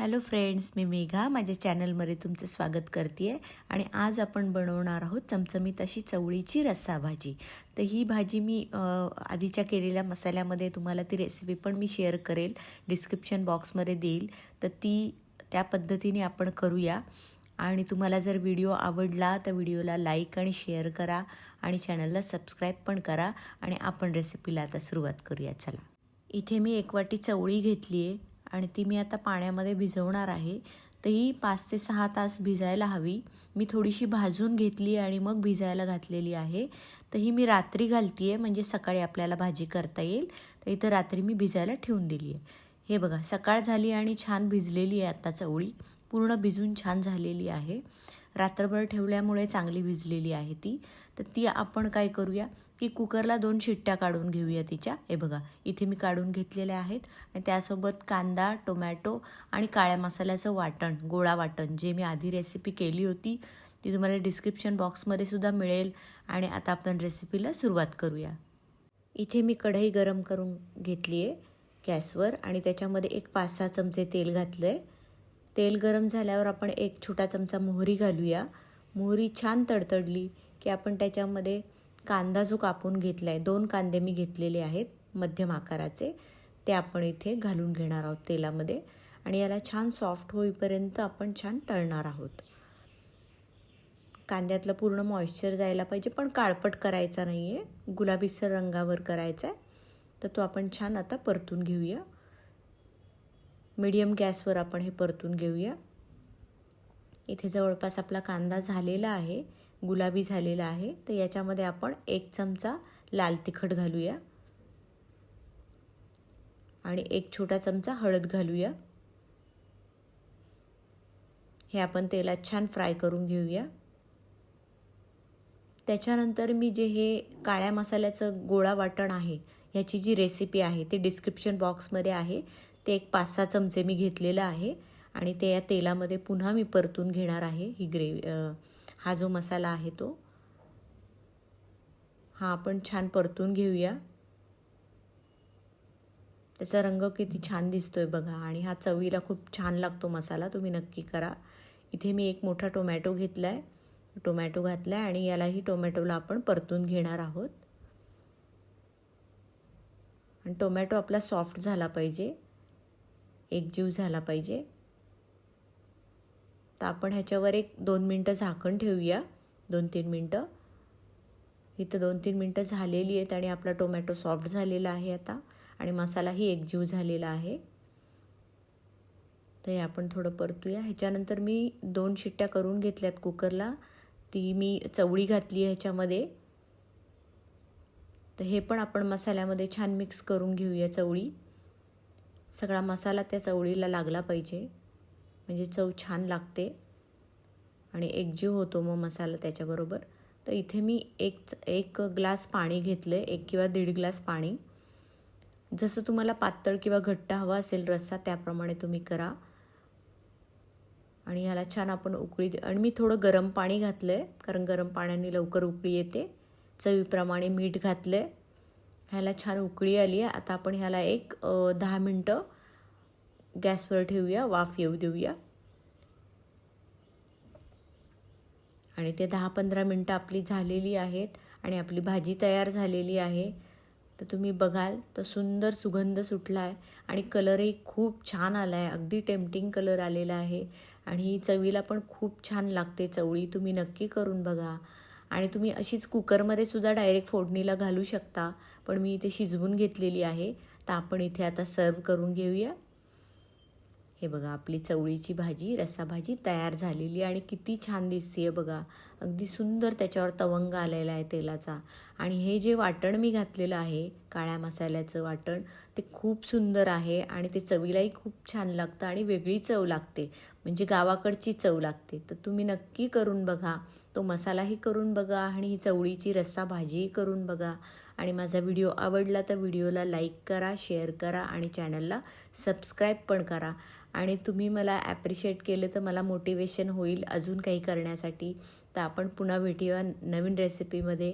Hello friends मी मेघा. माझ्या चॅनलमध्ये तुमचं स्वागत करते आहे आणि आज आपण बनवणार आहोत चमचमीत अशी चवळीची रस्सा भाजी तर ही भाजी मी आधीच्या केलेल्या मसाल्यामध्ये तुम्हाला ती रेसिपी पण मी शेअर करेल. डिस्क्रिप्शन बॉक्समध्ये देईल. तर ती त्या पद्धतीने आपण करूया. आणि तुम्हाला जर व्हिडिओ आवडला तर व्हिडिओला लाईक आणि शेअर करा. आणि चॅनलला सबस्क्राईब पण करा. आणि आपण रेसिपीला आता सुरुवात करूया. चला. इथे मी एक वाटी चवळी घेतली आहे आणि ती मी आता पाण्यामध्ये भिजवणार आहे. तर ही पाच ते सहा तास भिजायला हवी. मी थोडीशी भाजून घेतली आणि मग भिजायला घातलेली आहे. तर ही मी रात्री घालती आहे म्हणजे सकाळी आपल्याला भाजी करता येईल. तर इथं रात्री मी भिजायला ठेवून दिली आहे हे बघा सकाळ झाली आणि छान भिजलेली आहे आता चवळी पूर्ण भिजून छान झालेली आहे. रात्रभर ठेवल्यामुळे चांगली भिजलेली आहे ती. तर ती आपण काय करूया? की कुकरला दोन शिट्ट्या काढून घेऊया तिच्या. हे बघा इथे मी काढून घेतलेल्या आहेत. आणि त्यासोबत कांदा टोमॅटो आणि काळ्या मसाल्याचं वाटण गोळा वाटण जे मी आधी रेसिपी केली होती ती तुम्हाला डिस्क्रिप्शन बॉक्समध्ये सुद्धा मिळेल. आणि आता आपण रेसिपीला सुरुवात करूया. इथे मी कढई गरम करून घेतली आहे गॅसवर. आणि त्याच्यामध्ये एक पाच सहा चमचे तेल घातलं आहे तेल गरम झाल्यावर आपण एक छोटा चमचा मोहरी घालूया. मोहरी छान तडतडली की आपण त्याच्यामध्ये कांदा जो कापून घेतला आहे दोन कांदे मी घेतलेले आहेत मध्यम आकाराचे ते आपण इथे घालून घेणार आहोत तेलामध्ये आणि याला छान सॉफ्ट होईपर्यंत आपण छान तळणार आहोत. कांद्यातलं पूर्ण मॉइश्चर जायला पाहिजे पण काळपट करायचा नाही आहे गुलाबीसर रंगावर करायचा आहे तर तो आपण छान आता परतून घेऊया. मीडियम गॅसवर आपण हे परतून घेऊया. इथे जवळपास आपला कांदा झालेला आहे गुलाबी झालेला आहे. तर याच्यामध्ये आपण एक चमचा लाल तिखट घालूया. आणि एक छोटा चमचा हळद घालूया. हे आपण तेलात छान फ्राय करून घेऊया. त्याच्यानंतर मी जे हे काळ्या मसाल्याचं गोळा वाटण आहे ह्याची जी रेसिपी आहे ती डिस्क्रिप्शन बॉक्समध्ये आहे. ते एक पाच सहा चमचे मी घेतलेलं आहे आणि ते या तेलामध्ये पुन्हा मी परतून घेणार आहे ही ग्रेव्ही हा जो मसाला आहे तो. हा आपण छान परतून घेऊया. त्याचा रंग किती छान दिसतोय बघा आणि हा चवीला खूप छान लागतो मसाला तुम्ही नक्की करा. इथे मी एक मोठा टोमॅटो घेतला आहे टोमॅटो घातला आहे आणि यालाही टोमॅटोला आपण परतून घेणार आहोत. आणि टोमॅटो आपला सॉफ्ट झाला पाहिजे. एकजीव झाला पाहिजे. तर आपण ह्याच्यावर एक दोन मिनटं झाकण ठेवूया. दोन तीन मिनटं. इथं दोन तीन मिनटं झालेली आहेत आणि आपला टोमॅटो सॉफ्ट झालेला आहे आता आणि मसालाही एकजीव झालेला आहे. तर हे आपण थोडं परतूया. ह्याच्यानंतर मी दोन शिट्ट्या करून घेतल्यात कुकरला. ती मी चवळी घातली आहे ह्याच्यामध्ये. तर हे पण आपण मसाल्यामध्ये छान मिक्स करून घेऊया चवळी. सगळा मसाला त्या चवळीला लागला पाहिजे. म्हणजे चव छान लागते. आणि एकजीव होतो मग मसाला त्याच्याबरोबर. तर इथे मी एक एक ग्लास पाणी घेतलं आहे एक किंवा दीड ग्लास पाणी. जसं तुम्हाला पातळ किंवा घट्ट हवा असेल रस्सा त्याप्रमाणे तुम्ही करा. आणि ह्याला छान आपण उकळी आणि मी थोडं गरम पाणी घातलं आहे कारण गरम पाण्याने लवकर उकळी येते. चवीप्रमाणे मीठ घातलं आहे ह्याला छान उकळी आली आहे. आता आपण ह्याला एक दहा मिनटं गॅसवर ठेवूया वाफ येऊ देऊया. आणि ते दहा पंधरा मिनटं आपली झालेली आहेत आणि आपली भाजी तयार झालेली आहे. तर तुम्ही बघाल तर सुंदर सुगंध सुटला आहे आणि कलरही खूप छान आला आहे. अगदी टेम्पटिंग कलर आलेला आहे. आणि ही चवीला पण खूप छान लागते चवळी. तुम्ही नक्की करून बघा. आणि तुम्ही अशीच कुकरमध्ये सुद्धा डायरेक्ट फोडणीला घालू शकता. पण मी इथे शिजवून घेतलेली आहे. तर आपण इथे आता सर्व करून घेऊया. हे बघा आपली चवळीची भाजी रस्साभाजी तयार झालेली आणि किती छान दिसते आहे बघा. अगदी सुंदर त्याच्यावर तवंग आलेला आहे तेलाचा. आणि हे जे वाटण मी घातलेलं आहे काळ्या मसाल्याचं वाटण ते खूप सुंदर आहे आणि ते चवीलाही खूप छान लागतं आणि वेगळी चव लागते. म्हणजे गावाकडची चव लागते. तर तुम्ही नक्की करून बघा. तो मसालाही करून बघा आणि ही चवळीची रस्सा भाजीही करून बघा. आणि माझा व्हिडिओ आवडला तर व्हिडिओला लाईक करा शेअर करा आणि चॅनलला सबस्क्राईब पण करा. आणि तुम्ही मला ॲप्रिशिएट केलं तर मला मोटिवेशन होईल अजून काही करण्यासाठी. तर आपण पुन्हा भेटूया नवीन रेसिपीमध्ये